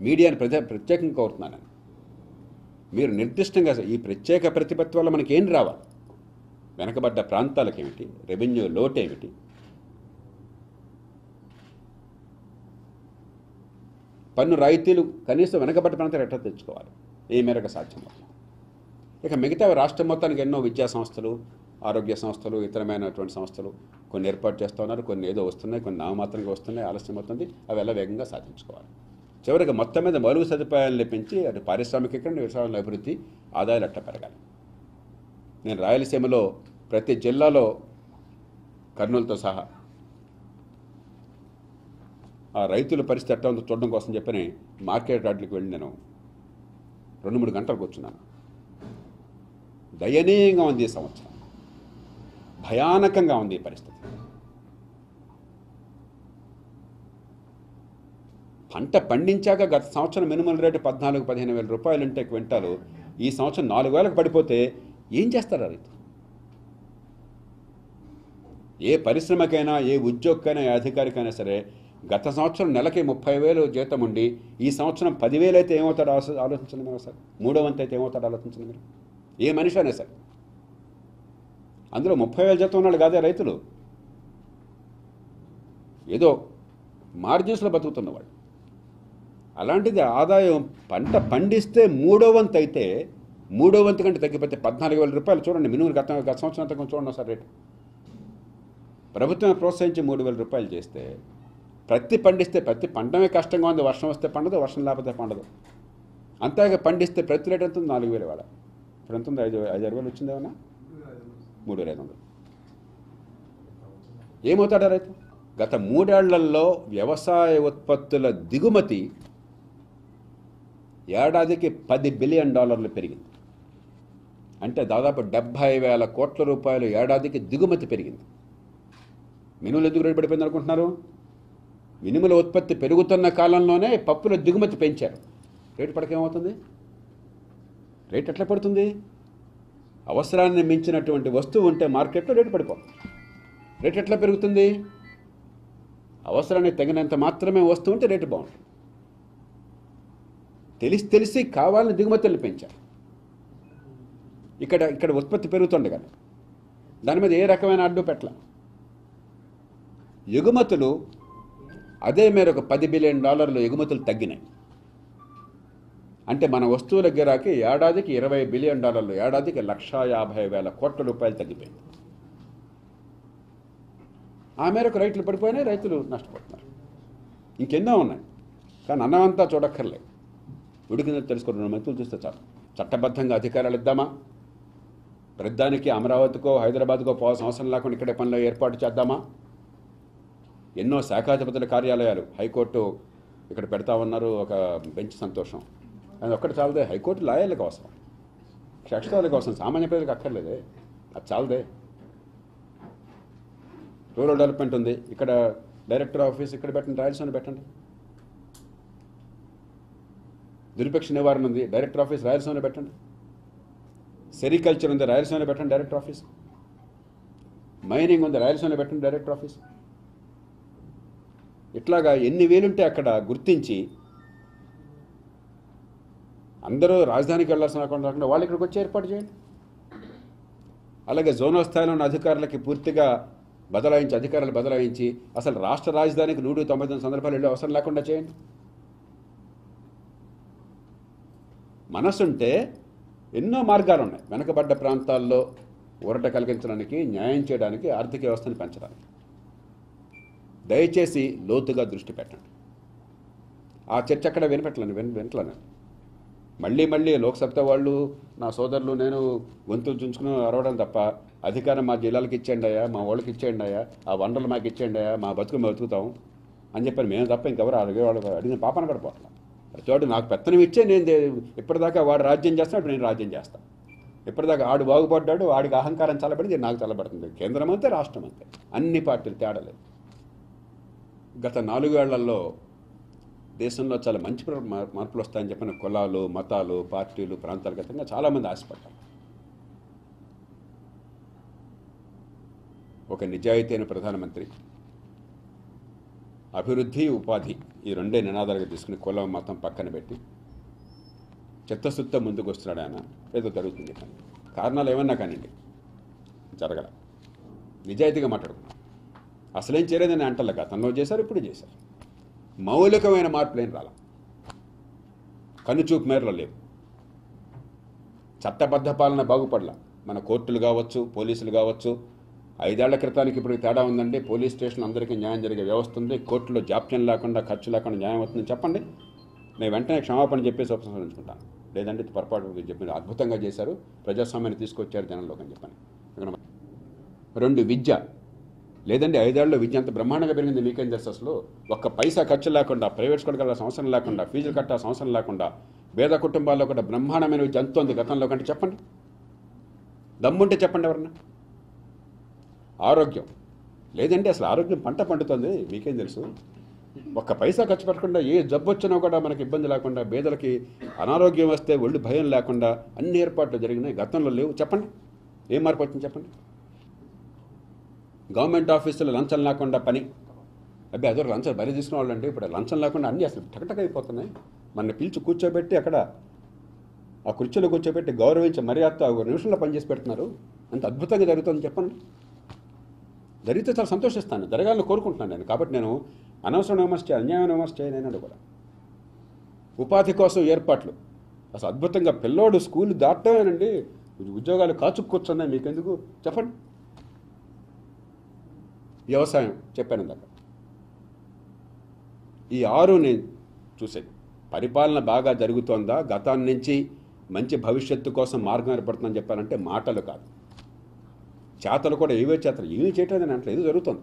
మీడియాని ప్రత్యే ప్రత్యేకంగా కోరుతున్నాను మీరు నిర్దిష్టంగా ఈ ప్రత్యేక ప్రతిపత్తి వల్ల మనకి ఏం రావాలి? వెనకబడ్డ ప్రాంతాలకు ఏమిటి రెవెన్యూ లోటు ఏమిటి పన్ను రాయితీలు కనీసం వెనకబడ్డ ప్రాంతాలు ఎట్లా తెచ్చుకోవాలి? ఏ మేరకు సాధ్యమవుతుంది ఇక మిగతా రాష్ట్రం మొత్తానికి ఎన్నో విద్యా సంస్థలు ఆరోగ్య సంస్థలు ఇతరమైనటువంటి సంస్థలు కొన్ని ఏర్పాటు చేస్తూ ఉన్నారు. కొన్ని ఏదో వస్తున్నాయి కొన్ని నామమాత్రంగా వస్తున్నాయి ఆలస్యం అవుతుంది. అవి ఎలా వేగంగా సాధించుకోవాలి. చివరికి మొత్తం మీద మౌలిక సదుపాయాలను పెంచి అటు పారిశ్రామికీకరణ వ్యవసాయంలో అభివృద్ధి ఆదాయాలు అట్లా పెరగాలి. నేను రాయలసీమలో ప్రతి జిల్లాలో కర్నూలుతో సహా ఆ రైతుల పరిస్థితి ఎట్లా ఉందో చూడడం కోసం చెప్పని మార్కెట్ యార్డ్లకు వెళ్ళి నేను రెండు మూడు గంటలకు వచ్చున్నాను దయనీయంగా ఉంది ఈ సంవత్సరం. భయానకంగా ఉంది ఈ పరిస్థితి. పంట పండించాక గత సంవత్సరం మినిమం రేటు పద్నాలుగు పదిహేను వేల రూపాయలు ఉంటే క్వింటాలు ఈ సంవత్సరం నాలుగు వేలకు పడిపోతే ఏం చేస్తారు రైతు? ఏ పరిశ్రమకైనా ఏ ఉద్యోగకైనా ఏ అధికారికైనా సరే గత సంవత్సరం నెలకి ముప్పై వేలు జీతం ఉండి ఈ సంవత్సరం పదివేలు అయితే ఏమవుతాడో? ఆలో- ఆలోచించండి మీరు సార్ మూడో వంతు అయితే ఏమవుతాడో? ఆలోచించండి మీరు. ఏ మనిషి అయినా సరే. అందులో ముప్పై వేలు జీతం ఉన్నాడు కాదే రైతులు. ఏదో మార్జిన్స్లో బతుకుతున్నవాళ్ళు అలాంటిది ఆదాయం పంట పండిస్తే మూడో వంతు అయితే మూడో వంతు కంటే తగ్గిపోతే పద్నాలుగు వేల రూపాయలు చూడండి మినిమం గత గత సంవత్సరం తగ్గం చూడండి సార్ రేటు. ప్రభుత్వం ప్రోత్సహించి మూడు వేల రూపాయలు చేస్తే ప్రతి పండిస్తే ప్రతి పండమే కష్టంగా ఉంది వర్షం వస్తే పండదు వర్షం లేకపోతే పండదు. అంతేగా పండిస్తే ప్రతి రేట్ ఎంత ఉంది? నాలుగు వేలు ఇవాళ. ఇప్పుడు ఎంత ఉంది? ఐదు ఐదు ఆరు వేలు వచ్చిందేమన్నా? మూడు వేల ఐదు వందలు ఏమవుతాడా రైతు గత మూడేళ్ళలో వ్యవసాయ ఉత్పత్తుల దిగుమతి ఏడాదికి పది బిలియన్ డాలర్లు పెరిగింది. అంటే దాదాపు డెబ్భై వేల కోట్ల రూపాయలు ఏడాదికి దిగుమతి పెరిగింది. మినుములు ఎందుకు రేటు పడిపోయింది అనుకుంటున్నారు? మినుముల ఉత్పత్తి పెరుగుతున్న కాలంలోనే పప్పుల దిగుమతి పెంచారు. రేటు పడకేమవుతుంది? రేట్ ఎట్లా పడుతుంది? అవసరాన్ని మించినటువంటి వస్తువు ఉంటే మార్కెట్లో రేటు పడిపోతుంది రేట్ ఎట్లా పెరుగుతుంది? అవసరానికి తగినంత మాత్రమే వస్తువు ఉంటే రేటు బాగుంటుంది. తెలిసి తెలిసి కావాలని దిగుమతులు పెంచారు ఇక్కడ ఇక్కడ ఉత్పత్తి పెరుగుతుంది కానీ దాని మీద ఏ రకమైన అడ్డు పెట్టల. ఎగుమతులు అదే మేరకు పది బిలియన్ డాలర్లు ఎగుమతులు తగ్గినాయి. అంటే మన వస్తువుల గిరాకీ ఏడాదికి ఇరవై బిలియన్ డాలర్లు ఏడాదికి లక్షా యాభై వేల కోట్ల రూపాయలు తగ్గిపోయింది. ఆ మేరకు రైతులు పడిపోయినాయి రైతులు నష్టపోతున్నారు. ఇంకెన్నో ఉన్నాయి కానీ అన్నమంతా చూడక్కర్లేదు ఉడికిందని తెలుసుకుని రెండు మంత్రులు చూస్తే చాలు. చట్టబద్ధంగా అధికారాలు ఇద్దామా? ప్రతిదానికి అమరావతికో హైదరాబాద్కో పోవాల్సిన అవసరం లేకుండా ఇక్కడే పనులు ఏర్పాటు చేద్దామా? ఎన్నో శాఖాధిపతుల కార్యాలయాలు హైకోర్టు ఇక్కడ పెడతా ఉన్నారు ఒక బెంచ్ సంతోషం. అది ఒక్కటి చాలదే. హైకోర్టు లాయర్ల కోసం. క్షక్షాలకు కోసం సామాన్య ప్రజలకు అక్కర్లేదే. అది చాలదే. రూరల్ డెవలప్మెంట్ ఉంది. ఇక్కడ డైరెక్టర్ ఆఫీస్ ఇక్కడ పెట్టండి రాయలసీమ పెట్టండి. దుర్భిక్ష నివారణ ఉంది. డైరెక్టర్ ఆఫీస్ రాయలసీమలో పెట్టండి. సెరికల్చర్ ఉంది రాయలసీమలో పెట్టండి డైరెక్టర్ ఆఫీస్. మైనింగ్ ఉంది రాయలసీమలో పెట్టండి డైరెక్టర్ ఆఫీస్. ఇట్లాగా ఎన్ని వేలుంటే అక్కడ గుర్తించి అందరూ రాజధానికి వెళ్ళాల్సిన కాకుండా వాళ్ళు ఇక్కడికి వచ్చి ఏర్పాటు చేయండి. అలాగే జోనల్ స్థాయిలో ఉన్న అధికారులకి పూర్తిగా బదలాయించి అధికారులు బదలాయించి అసలు రాష్ట్ర రాజధానికి నూట తొంభై తొమ్మిది సందర్భాలు వెళ్ళే అవసరం లేకుండా చేయండి. మనసుంటే ఎన్నో మార్గాలు ఉన్నాయి. వెనకబడ్డ ప్రాంతాల్లో ఊరట కలిగించడానికి న్యాయం చేయడానికి ఆర్థిక వ్యవస్థను పెంచడానికి. దయచేసి లోతుగా దృష్టి పెట్టండి. ఆ చర్చ అక్కడ వినపెట్టలేను విన వినట్లేను మళ్ళీ మళ్ళీ లోక్సభ వాళ్ళు నా సోదరులు నేను గొంతులు చుంచుకుని అరవడం తప్ప అధికారం మా జిల్లాలకు ఇచ్చేయండి అయ్యా మా వాళ్ళకి ఇచ్చేయండి అయ్యా ఆ వనరులు మాకు ఇచ్చేయండి అయ్యా మా బతుకు మేము బతుకుతాం అని చెప్పాను మేము తప్ప ఇంకెవరు అడిగేవాడు అడిగిన పాపన కూడా ప్రతి చోటు నాకు పెత్తనం ఇచ్చే నేను ఇప్పటిదాకా వాడు రాజ్యం చేస్తాను ఇప్పుడు నేను రాజ్యం చేస్తాను ఇప్పటిదాకా ఆడు బాగుపడ్డాడు వాడికి అహంకారం చల్లబడింది నాకు చల్లబడుతుంది. కేంద్రం అంతే రాష్ట్రం అంతే. అన్ని పార్టీలు తేడలేదు గత నాలుగేళ్ళలో దేశంలో చాలా మంచి మార్పులు వస్తాయని చెప్పిన కులాలు మతాలు పార్టీలు ప్రాంతాలగతంగా చాలామంది ఆశపడ్డారు. ఒక నిజాయితీ అయిన ప్రధానమంత్రి అభివృద్ధి ఉపాధి ఈ రెండే నినాదాలుగా తీసుకుని కులం మతం పక్కన పెట్టి చిత్తశుద్ధ ముందుకు వస్తున్నాడు ఆయన. ఏదో జరుగుతుంది కానీ. కారణాలు ఏమన్నా కానివ్వండి. జరగల. నిజాయితీగా మాట్లాడుకున్నాం అసలేం చేయలేదని అంటలే గతంలో చేశారు ఇప్పుడు చేశారు. మౌలికమైన మార్పులు ఏం రాల? కన్నుచూపు మేరలో లేవు. చట్టబద్ధ పాలన బాగుపడల. మన కోర్టులు కావచ్చు పోలీసులు కావచ్చు ఐదేళ్ళ క్రితానికి ఇప్పుడు తేడా ఉందండి. పోలీస్ స్టేషన్ అందరికీ న్యాయం జరిగే వ్యవస్థ ఉంది. కోర్టులో జాప్యం లేకుండా ఖర్చు లేకుండా న్యాయం అవుతుందని చెప్పండి. నేను వెంటనే క్షమాపణ చెప్పేసి ఉపసంహరించుకుంటాను లేదంటే పొరపాటు మీరు చెప్పిన అద్భుతంగా చేశారు. ప్రజాస్వామ్యాన్ని తీసుకొచ్చారు జనంలోకి అని చెప్పని రెండు విద్య. లేదండి ఐదేళ్ళలో విద్య అంత బ్రహ్మాండంగా పెరిగింది మీకేం తెలుసు అసలు ఒక్క పైసా ఖర్చు లేకుండా ప్రైవేట్ స్కూల్ వెళ్ళాల్సిన అవసరం లేకుండా ఫీజులు కట్టాల్సిన అవసరం లేకుండా పేద కుటుంబాల్లో కూడా బ్రహ్మాండమైన విద్య ఎంత ఉంది గతంలో కంటే చెప్పండి. దమ్ముంటే చెప్పండి ఎవరన్నా. ఆరోగ్యం. లేదండి అసలు ఆరోగ్యం పంట పండుతుంది మీకేం తెలుసు? ఒక్క పైసా ఖర్చు పెట్టకుండా ఏ జబ్బు వచ్చినా కూడా మనకి ఇబ్బంది లేకుండా పేదలకి అనారోగ్యం వస్తే ఒళ్ళు భయం లేకుండా అన్ని ఏర్పాట్లు జరిగినాయి. గతంలో లేవు. చెప్పండి. ఏం మార్పు వచ్చింది చెప్పండి. గవర్నమెంట్ ఆఫీసులు లంచం లేకుండా పని. అబ్బాయి అదో లంచం బలి తీసుకున్న వాళ్ళండి ఇప్పుడు లంచం లేకుండా అన్నీ అసలు టకటక అయిపోతున్నాయి మన పిలిచి కూర్చోబెట్టి అక్కడ ఆ కుర్చీలో కూర్చోబెట్టి గౌరవించి మర్యాద ఒక నిమిషంలో పనిచేసి పెడుతున్నారు. అంత అద్భుతంగా జరుగుతుందని చెప్పండి. జరిగితే చాలా సంతోషిస్తాను. జరగాలని కోరుకుంటున్నాను నేను. కాబట్టి నేను అనవసరం విమర్శ చేయాలి అన్యాయం విమర్శ చేయలేనడు కూడా. ఉపాధి కోసం ఏర్పాట్లు. అసలు అద్భుతంగా పిల్లోడు స్కూల్ దాటమేనండి ఉద్యోగాలు కాచుకు కూర్చున్నాయి. మీకెందుకు? చెప్పండి. వ్యవసాయం చెప్పాను ఇందాక. ఈ ఆరు నేను చూసేది పరిపాలన బాగా జరుగుతోందా? గతాన్ని నుంచి మంచి భవిష్యత్తు కోసం మార్గం ఏర్పడుతుందని చెప్పాలంటే మాటలు కాదు. చేతలు కూడా ఏవే చేతలు? ఏమి చేయట్లేదు అంటే ఏదో జరుగుతుంది.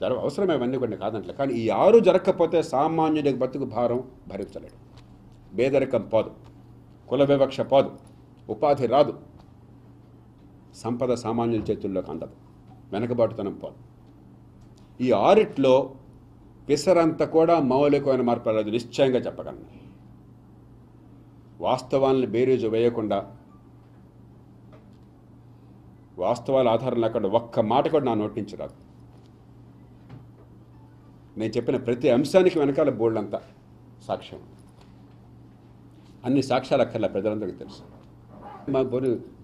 జర అవసరమే అవన్నీ కొన్ని కాదంటే కానీ ఈ ఆరు జరగకపోతే సామాన్యుడికి బతుకు భారం భరించలేడు. పేదరికం పోదు. కుల వివక్ష పోదు. ఉపాధి రాదు. సంపద సామాన్యుల చేతుల్లోకి అందదు. వెనకబాటుతనం పోదు ఈ ఆరిట్లో పిసరంత కూడా మౌలికమైన మార్పు రాదు నిశ్చయంగా చెప్పగలను. వాస్తవాలను బేరీజు వేయకుండా వాస్తవాల ఆధారం లేకుండా ఒక్క మాట కూడా నా నోటి నుంచి రాదు. నేను చెప్పిన ప్రతి అంశానికి వెనకాల బోల్డంతా సాక్ష్యం. అన్ని సాక్ష్యాలు అక్కర్లా ప్రజలందరికీ తెలుసు. మా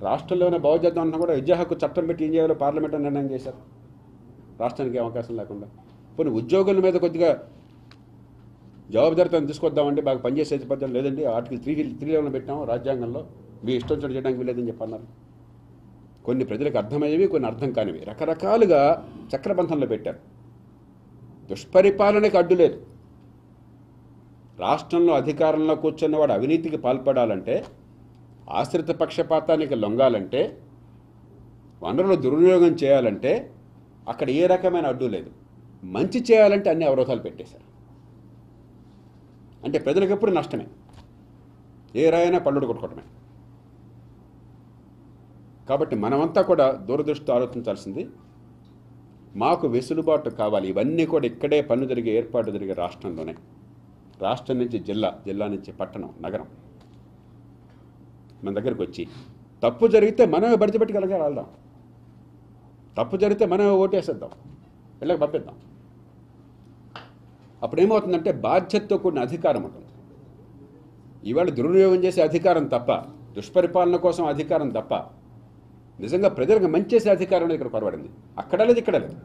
రాష్ట్రంలోనే బాగు చేద్దాం అన్నా కూడా విద్యా హక్కు చట్టం పెట్టి ఏం చేయాలో పార్లమెంట్ నిర్ణయం చేశారు. రాష్ట్రానికి అవకాశం లేకుండా. పోనీ ఉద్యోగుల మీద కొద్దిగా జవాబుదారితనం తీసుకొద్దామంటే బాగా పనిచేసే పద్ధతి లేదండి. ఆర్టికల్ త్రీ త్రీ లెవెల్ పెట్టాము రాజ్యాంగంలో. మీ ఇష్టం చోటు చేయడానికి వీలేదని చెప్పన్నారు. కొన్ని ప్రజలకు అర్థమయ్యేవి కొన్ని అర్థం కానివి. రకరకాలుగా చక్రబంధంలో పెట్టారు. దుష్పరిపాలనకు అడ్డు లేదు. రాష్ట్రంలో అధికారంలో కూర్చున్నవాడు అవినీతికి పాల్పడాలంటే ఆశ్రిత పక్షపాతానికి లొంగాలంటే వనరులు దుర్వినియోగం చేయాలంటే అక్కడ ఏ రకమైన అడ్డు లేదు. మంచి చేయాలంటే అన్ని అవరోధాలు పెట్టేశారు. అంటే ప్రజలకు ఎప్పుడు నష్టమే. ఏ రాయైనా పళ్ళుడు కొట్టుకోవటమే. కాబట్టి మనమంతా కూడా దూరదృష్టి ఆలోచించాల్సింది మాకు వెసులుబాటు కావాలి. ఇవన్నీ కూడా ఇక్కడే పన్ను జరిగే ఏర్పాటు జరిగే రాష్ట్రంలోనే. రాష్ట్రం నుంచి జిల్లా జిల్లా నుంచి పట్టణం నగరం. మన దగ్గరికి వచ్చి తప్పు జరిగితే మనమే బడిచిపెట్టుకెళ్ళగా వెళ్దాం. తప్పు జరిగితే మనమే ఓటేసేద్దాం. వెళ్ళక పంపిద్దాం. అప్పుడు ఏమవుతుందంటే బాధ్యతతో కూడిన అధికారం ఉంటుంది. ఇవాళ దుర్వినియోగం చేసే అధికారం తప్ప దుష్పరిపాలన కోసం అధికారం తప్ప నిజంగా ప్రజలకు మంచి చేసే అధికారం అనేది ఇక్కడ కొరబడింది అక్కడ లేదు ఇక్కడ లేదు.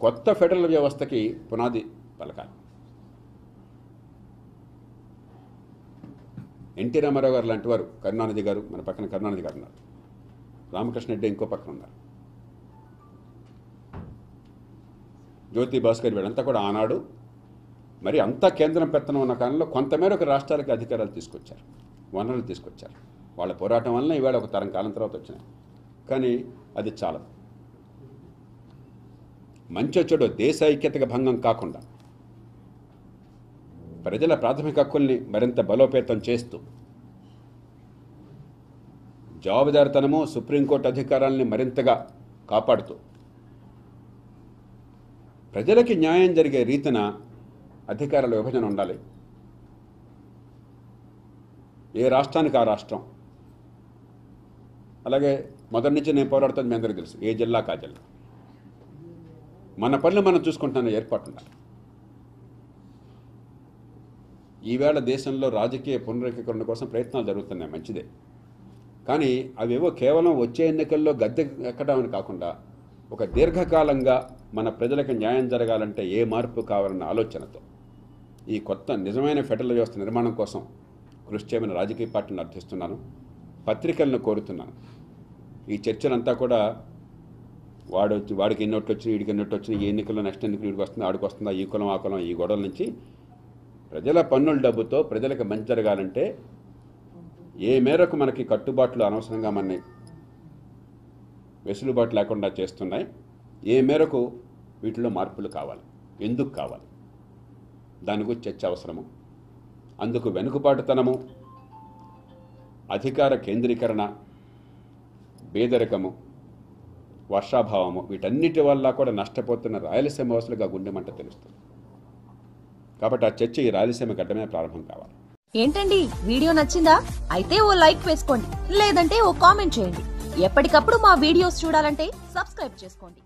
కొత్త ఫెడరల్ వ్యవస్థకి పునాది పలకాలి. ఎన్టీ రామారావు గారు లాంటి వారు కరుణానిధి గారు మన పక్కన కరుణానిధి గారు ఉన్నారు. రామకృష్ణ రెడ్డి ఇంకో పక్కన ఉన్నారు. జ్యోతి భాస్కర్ వీళ్ళంతా కూడా ఆనాడు మరి అంతా కేంద్రం పెత్తనం ఉన్న కాలంలో కొంతమేరకు రాష్ట్రాలకి అధికారాలు తీసుకొచ్చారు వనరులు తీసుకొచ్చారు. వాళ్ళ పోరాటం వలన ఈవేళ ఒక తరం కాలం తర్వాత వచ్చినాయి. కానీ అది చాలదు. మంచి చెడు దేశ ఐక్యతకు భంగం కాకుండా ప్రజల ప్రాథమిక హక్కుల్ని మరింత బలోపేతం చేస్తూ జవాబుదారితనము సుప్రీంకోర్టు అధికారాలని మరింతగా కాపాడుతూ ప్రజలకి న్యాయం జరిగే రీతిన అధికారాల విభజన ఉండాలి. ఏ రాష్ట్రానికి ఆ రాష్ట్రం? అలాగే మొదటి నుంచి నేను పోరాడుతుంది మీ అందరికీ తెలుసు ఏ జిల్లా కా జిల్లా? మన పనులు మనం చూసుకుంటున్న ఏర్పాటు ఉండాలి. ఈవేళ దేశంలో రాజకీయ పునరేకీకరణ కోసం ప్రయత్నాలు జరుగుతున్నాయి. మంచిదే. కానీ అవేవో కేవలం వచ్చే ఎన్నికల్లో గద్దె ఎక్కడం కాకుండా ఒక దీర్ఘకాలంగా మన ప్రజలకు న్యాయం జరగాలంటే ఏ మార్పు కావాలన్న ఆలోచనతో ఈ కొత్త నిజమైన ఫెడరల్ వ్యవస్థ నిర్మాణం కోసం కృషి చేయమని రాజకీయ పార్టీని అర్థిస్తున్నాను. పత్రికలను కోరుతున్నాను. ఈ చర్చలంతా కూడా వాడు వాడికి ఎన్నోట్లు వచ్చినాయి వీడికి ఎన్నోట్లు వచ్చినాయి ఈ ఎన్నికల్లో నెక్స్ట్ ఎన్నికలు వీడికి వస్తుంది ఆడికి వస్తుందా ఈ కులం ఆ కులం ఈ గొడవల నుంచి ప్రజల పన్నుల డబ్బుతో ప్రజలకు మంచి జరగాలంటే ఏ మేరకు మనకి కట్టుబాట్లు అనవసరంగా మన వెసులుబాటు లేకుండా చేస్తున్నాయి ఏ మేరకు వీటిలో మార్పులు కావాలి ఎందుకు కావాలి? దాని గురించి చర్చ అవసరము. అందుకు వెనుకబాటుతనము అధికార కేంద్రీకరణ పేదరికము వర్షాభావము వీటన్నిటి వల్ల కూడా నష్టపోతున్న రాయలసీమ వాసులుగా గుండె మంట తెలుస్తుంది. కాబట్టి ఆ చర్చ ఈ రాయలసీమ గడ్డమే ప్రారంభం కావాలి. ఏంటండి? వీడియో నచ్చిందా? అయితే ఓ లైక్ వేసుకోండి. లేదంటే ఓ కామెంట్ చేయండి. ఎప్పటికప్పుడు మా వీడియోస్ చూడాలంటే సబ్స్క్రైబ్ చేసుకోండి.